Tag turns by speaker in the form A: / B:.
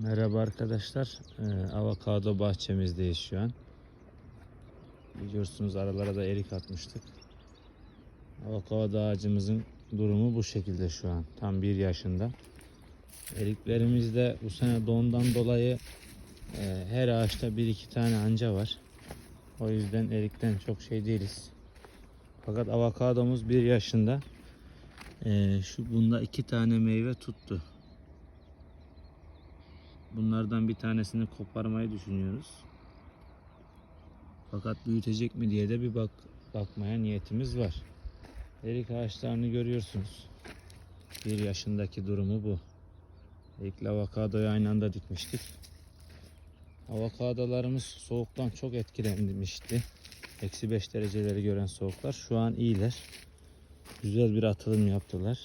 A: Merhaba arkadaşlar. Ee, avokado bahçemizdeyiz şu an. Biliyorsunuz aralara da erik atmıştık. Avokado ağacımızın durumu bu şekilde şu an. Tam bir yaşında. Eriklerimizde bu sene dondan dolayı e, her ağaçta bir iki tane anca var. O yüzden erikten çok şey değiliz. Fakat avokadomuz bir yaşında. Ee, şu bunda iki tane meyve tuttu. Bunlardan bir tanesini koparmayı düşünüyoruz. Fakat büyütecek mi diye de bir bak bakmaya niyetimiz var. Erik ağaçlarını görüyorsunuz. Bir yaşındaki durumu bu. Erikli avokadoyu aynı anda dikmiştik. Avokadolarımız soğuktan çok etkilenmişti. Eksi 5 dereceleri gören soğuklar. Şu an iyiler. Güzel bir atılım yaptılar.